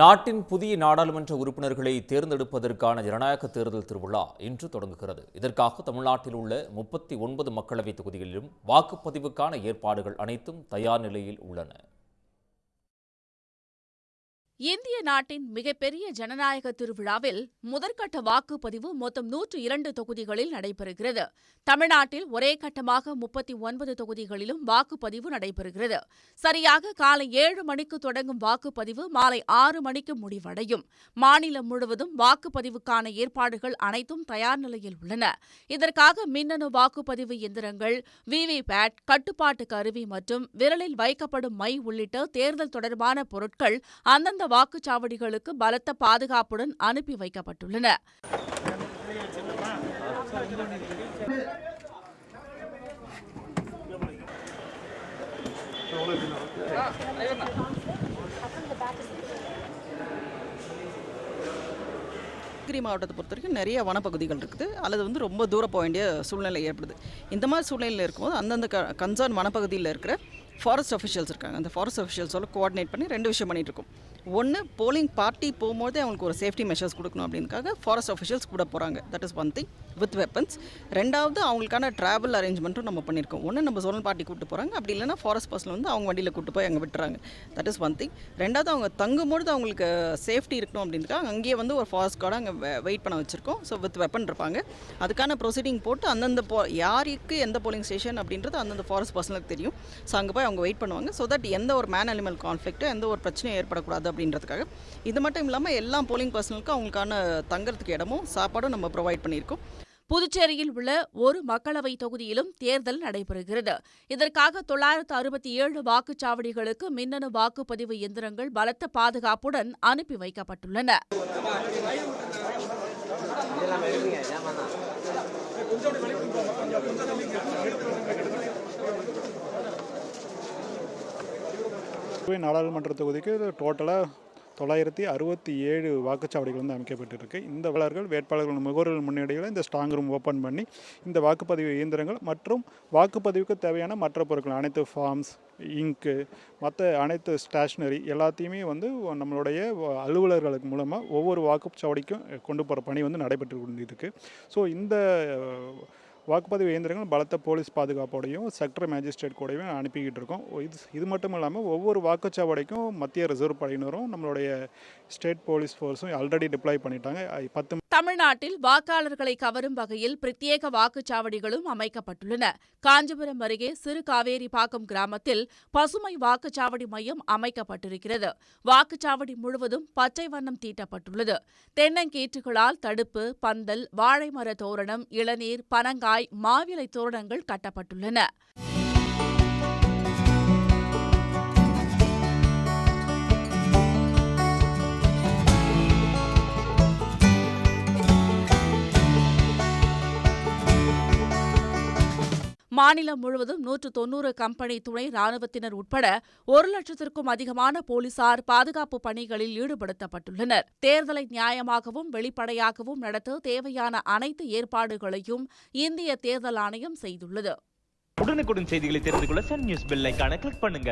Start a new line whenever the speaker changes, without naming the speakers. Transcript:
நாட்டின் புதிய நாடாளுமன்ற உறுப்பினர்களை தேர்ந்தெடுப்பதற்கான ஜனநாயக தேர்தல் திருவிழா இன்று தொடங்குகிறது. இதற்காக தமிழ்நாட்டில் உள்ள முப்பத்தி ஒன்பது மக்களவைத் தொகுதிகளிலும் வாக்குப்பதிவுக்கான ஏற்பாடுகள் அனைத்தும் தயார் நிலையில் உள்ளன.
இந்திய நாட்டின் மிகப்பெரிய ஜனநாயக திருவிழாவில் முதற்கட்ட வாக்குப்பதிவு மொத்தம் நூற்று இரண்டு தொகுதிகளில் நடைபெறுகிறது. தமிழ்நாட்டில் ஒரே கட்டமாக முப்பத்தி ஒன்பது தொகுதிகளிலும் வாக்குப்பதிவு நடைபெறுகிறது. சரியாக காலை ஏழு மணிக்கு தொடங்கும் வாக்குப்பதிவு மாலை ஆறு மணிக்கு முடிவடையும். மாநிலம் முழுவதும் வாக்குப்பதிவுக்கான ஏற்பாடுகள் அனைத்தும் தயார் நிலையில் உள்ளன. இதற்காக மின்னணு வாக்குப்பதிவு எந்திரங்கள் விவிபேட் கட்டுப்பாட்டு கருவி மற்றும் விரலில் வைக்கப்படும் மை உள்ளிட்ட தேர்தல் தொடர்பான பொருட்கள் அந்தந்த வாக்குச்சாவடிகளுக்கு பலத்த பாதுகாப்புடன் அனுப்பி வைக்கப்பட்டுள்ளன.
கிரி மாவட்டத்தை பொறுத்த வரைக்கும் நிறைய வனப்பகுதிகள் இருக்குது. அல்லது வந்து ரொம்ப தூரம் போக வேண்டிய சூழ்நிலை ஏற்படுது. இந்த மாதிரி சூழ்நிலையில் இருக்கும்போது அந்தந்த க கன்சர்ன் வனப்பகுதியில் இருக்கிற ஃபாரஸ்ட் அஃபிஷியல்ஸ் இருக்காங்க. அந்த ஃபாரஸ்ட் அஃபிஷியல்ஸோட கோஆர்டினேட் பண்ணி ரெண்டு விஷயம் பண்ணிட்டு இருக்கும். ஒன்று போலிங் பார்ட்டி போகும்போதே அவங்களுக்கு ஒரு சேஃப்டி மெஷர்ஸ் கொடுக்கணும் அப்படின்னுக்காக ஃபாரஸ்ட் அஃபிஷியல்ஸ் கூட போகிறாங்க that is one thing with weapons ரெண்டாவது அவங்களுக்கான ட்ராவல் அரேஞ்ச்மெண்ட்டும் நம்ம பண்ணியிருக்கோம். ஒன்று நம்ம ஜோனல் பார்ட்டி கூப்பிட்டு போகிறாங்க அப்படி இல்லைன்னா ஃபாரஸ்ட் பர்சன் வந்து அவங்க வண்டியில் கூட்டு போய் அங்கே விட்டுறாங்க. தட் இஸ் ஒன் திங் ரெண்டாவது அவங்க தங்கும்பொழுது அவங்களுக்கு சேஃப்டி இருக்கணும் அப்படின்றக்காக அங்கேயே வந்து ஒரு ஃபாரஸ்ட் கார்டை அங்கே வெயிட் பண்ண வச்சுருக்கோம். ஸோ வித் வெப்பன் இருப்பாங்க. அதுக்கான ப்ரொசீடிங் போட்டு அந்தந்த போ யாருக்கு எந்த போலிங் ஸ்டேஷன் அப்படின்றது அந்தந்த ஃபாரஸ்ட் பர்சனுக்கு தெரியும். ஸோ அங்கே போய் அவங்க வெயிட் பண்ணுவாங்க. ஸோ தட் எந்த ஒரு மேன் அனிமல் கான்ஃப்ளிக்ட்டோ எந்த ஒரு பிரச்சனையும் ஏற்படக்கூடாது அப்படின்றதுக்காக. இது மட்டும் இல்லாமல் எல்லா போலிங் பர்சனலுக்கும் அவங்களுக்கான தங்குறதுக்கு இடமும் சாப்பாடும் நம்ம ப்ரொவைட் பண்ணியிருக்கோம்.
புதுச்சேரியில் உள்ள ஒரு மக்களவை தொகுதியிலும் தேர்தல் நடைபெறுகிறது. இதற்காக தொள்ளாயிரத்து அறுபத்தி ஏழு வாக்குச்சாவடிகளுக்கு மின்னணு வாக்குப்பதிவு எந்திரங்கள் பலத்த பாதுகாப்புடன் அனுப்பி வைக்கப்பட்டுள்ளன.
நாடாளுமன்ற தொகுதிக்கு டோட்டலாக தொள்ளாயிரத்தி அறுபத்தி ஏழு வாக்குச்சாவடிகள் வந்து அமைக்கப்பட்டிருக்கு. இந்த வளர்கள் வேட்பாளர்கள் முகவர்கள் முன்னணியில் இந்த ஸ்ட்ராங் ரூம் ஓப்பன் பண்ணி இந்த வாக்குப்பதிவு இயந்திரங்கள் மற்றும் வாக்குப்பதிவுக்கு தேவையான மற்ற பொருட்கள் அனைத்து ஃபார்ம்ஸ் இங்கு மற்ற அனைத்து ஸ்டேஷ்னரி எல்லாத்தையுமே வந்து நம்மளுடைய அலுவலர்களுக்கு மூலமாக ஒவ்வொரு வாக்குச்சாவடிக்கும் கொண்டு போகிற பணி வந்து நடைபெற்று கொண்டிருக்கு. ஸோ இந்த வாக்குப்பதிவு இயந்திரங்கள் பலத்த போலீஸ் பாதுகாப்போடையும் செக்டர் மேஜிஸ்ட்ரேட் கூடயும் அனுப்பிக்கிட்டு இருக்கோம். இது இது மட்டும் இல்லாமல் ஒவ்வொரு வாக்குச்சாவடிக்கும் மத்திய ரிசர்வ் படையினரும் நம்மளுடைய ஸ்டேட் போலீஸ் ஃபோர்ஸும் ஆல்ரெடி டிப்ளாய் பண்ணிட்டாங்க. ஐ- பத்து
தமிழ்நாட்டில் வாக்காளர்களை கவரும் வகையில் பிரத்யேக வாக்குச்சாவடிகளும் அமைக்கப்பட்டுள்ளன. காஞ்சிபுரம் அருகே சிறு காவேரிப்பாக்கம் கிராமத்தில் பசுமை வாக்குச்சாவடி மையம் அமைக்கப்பட்டிருக்கிறது. வாக்குச்சாவடி முழுவதும் பச்சை வண்ணம் தீட்டப்பட்டுள்ளது. தென்னங்கீற்றுகளால் தடுப்பு பந்தல் வாழைமர தோரணம் இளநீர் பனங்காய் மாவிலை தோரணங்கள் கட்டப்பட்டுள்ளன. மாநிலம் முழுவதும் நூற்று தொன்னூறு கம்பெனி துணை ராணுவத்தினர் உட்பட ஒரு லட்சத்திற்கும் அதிகமான போலீசார் பாதுகாப்பு பணிகளில் ஈடுபடுத்தப்பட்டுள்ளனர். தேர்தலை நியாயமாகவும் வெளிப்படையாகவும் நடத்த தேவையான அனைத்து ஏற்பாடுகளையும் இந்திய தேர்தல் ஆணையம் செய்துள்ளது.
உடனுக்குடன் செய்திகளை தெரிந்து கொள்ள சன் நியூஸ் பெல் கிளிக் பண்ணுங்க.